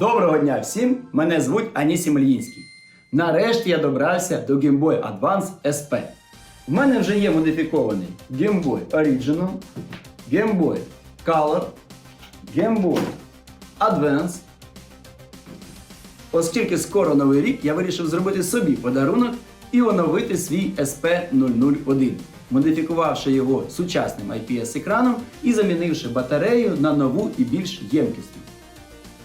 Доброго дня всім! Мене звуть Анісім Ільїнський. Нарешті я добрався до Game Boy Advance SP. В мене вже є модифікований Game Boy Original, Game Boy Color, Game Boy Advance. Оскільки скоро новий рік, я вирішив зробити собі подарунок і оновити свій SP001, модифікувавши його сучасним IPS-екраном і замінивши батарею на нову і більш ємкісну.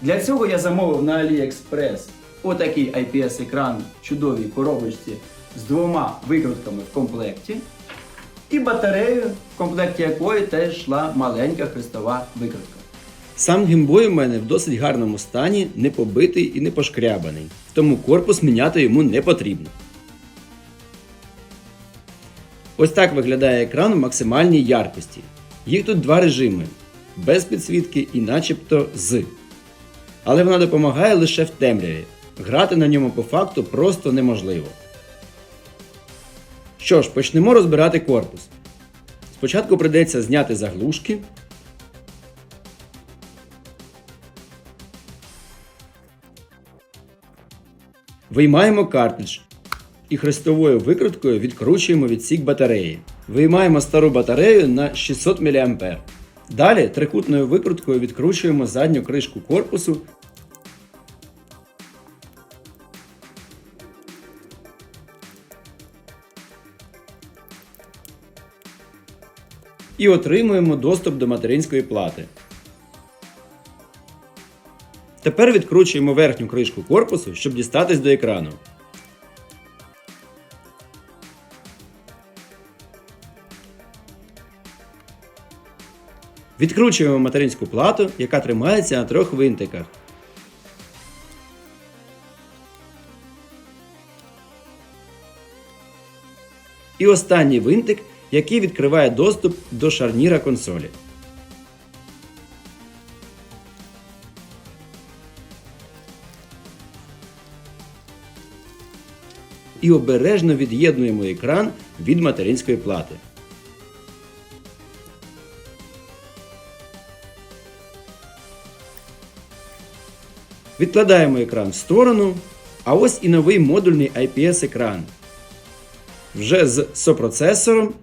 Для цього я замовив на AliExpress отакий IPS-екран в чудовій коробочці з двома викрутками в комплекті. І батарею, в комплекті якої теж йшла маленька хрестова викрутка. Сам геймбой у мене в досить гарному стані, не побитий і не пошкрябаний, тому корпус міняти йому не потрібно. Ось так виглядає екран в максимальній яркості. Їх тут два режими: без підсвітки і начебто з. Але вона допомагає лише в темряві. Грати на ньому по факту просто неможливо. Що ж, почнемо розбирати корпус. Спочатку прийдеться зняти заглушки. Виймаємо картридж і хрестовою викруткою відкручуємо відсік батареї. Виймаємо стару батарею на 600 мА. Далі трикутною викруткою відкручуємо задню кришку корпусу і отримуємо доступ до материнської плати. Тепер відкручуємо верхню кришку корпусу, щоб дістатись до екрану. Відкручуємо материнську плату, яка тримається на трьох винтиках. І останній винтик, який відкриває доступ до шарніра консолі. І обережно від'єднуємо екран від материнської плати. Відкладаємо екран в сторону. А ось і новий модульний IPS-екран. Вже з сопроцесором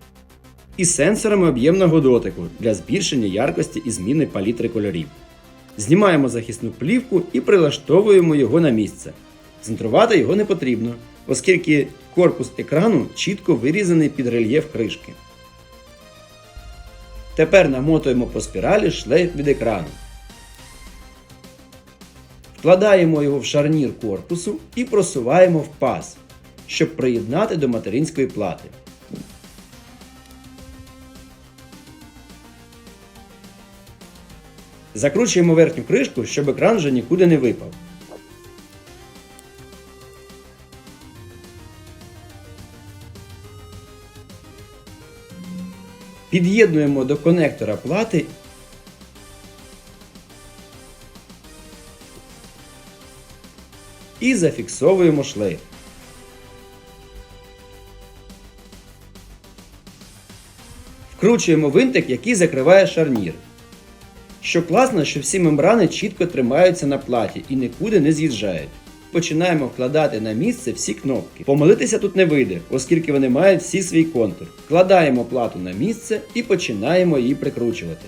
і сенсорами об'ємного дотику для збільшення яркості і зміни палітри кольорів. Знімаємо захисну плівку і прилаштовуємо його на місце. Центрувати його не потрібно, оскільки корпус екрану чітко вирізаний під рельєф кришки. Тепер намотуємо по спіралі шлейф від екрану. Вкладаємо його в шарнір корпусу і просуваємо в паз, щоб приєднати до материнської плати. Закручуємо верхню кришку, щоб екран вже нікуди не випав. Під'єднуємо до конектора плати і зафіксовуємо шлейф. Вкручуємо винтик, який закриває шарнір. Що класно, що всі мембрани чітко тримаються на платі і нікуди не з'їжджають. Починаємо вкладати на місце всі кнопки. Помилитися тут не вийде, оскільки вони мають всі свій контур. Вкладаємо плату на місце і починаємо її прикручувати.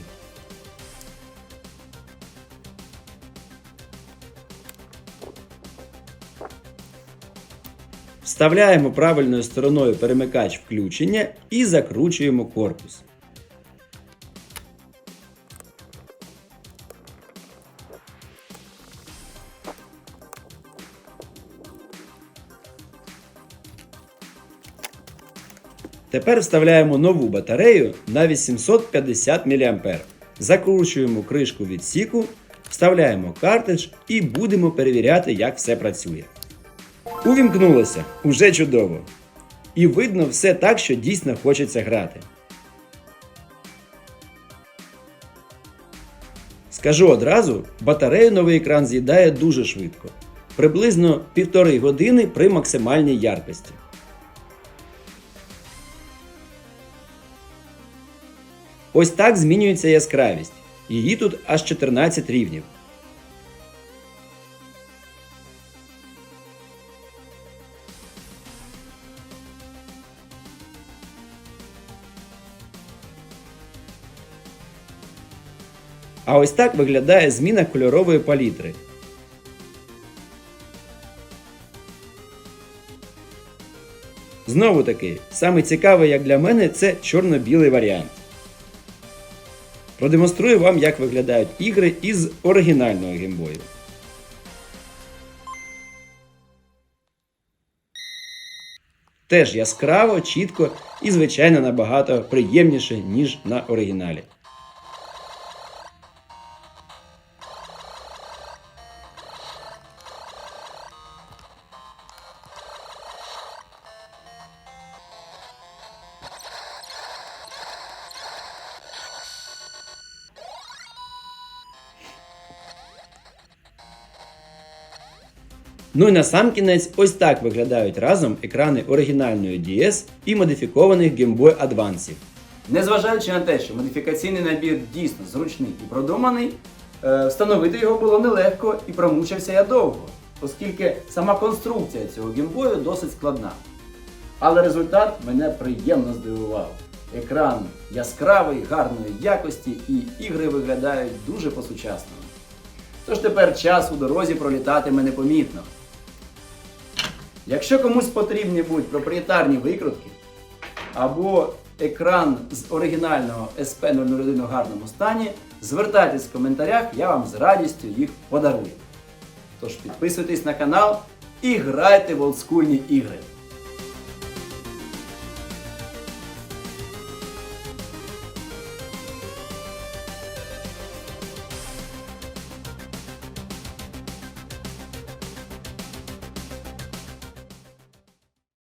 Вставляємо правильною стороною перемикач включення і закручуємо корпус. Тепер вставляємо нову батарею на 850 мА. Закручуємо кришку відсіку, вставляємо картридж і будемо перевіряти, як все працює. Увімкнулося уже чудово. І видно все так, що дійсно хочеться грати. Скажу одразу, батарею новий екран з'їдає дуже швидко. Приблизно півтори години при максимальній яркості. Ось так змінюється яскравість. Її тут аж 14 рівнів. А ось так виглядає зміна кольорової палітри. Знову таки, саме цікаве, як для мене, це чорно-білий варіант. Продемонструю вам, як виглядають ігри із оригінального геймбою. Теж яскраво, чітко і, звичайно, набагато приємніше, ніж на оригіналі. Ну і на сам кінець ось так виглядають разом екрани оригінальної DS і модифікованих Game Boy Advance. Незважаючи на те, що модифікаційний набір дійсно зручний і продуманий, е, встановити його було нелегко і промучився я довго, оскільки сама конструкція цього геймбою досить складна. Але результат мене приємно здивував. Екран яскравий, гарної якості і ігри виглядають дуже по-сучасному. Тож тепер час у дорозі пролітатиме непомітно. Якщо комусь потрібні будуть проприєтарні викрутки або екран з оригінального SP001 у гарному стані, звертайтесь в коментарях, я вам з радістю їх подарую. Тож підписуйтесь на канал і грайте в олдскульні ігри.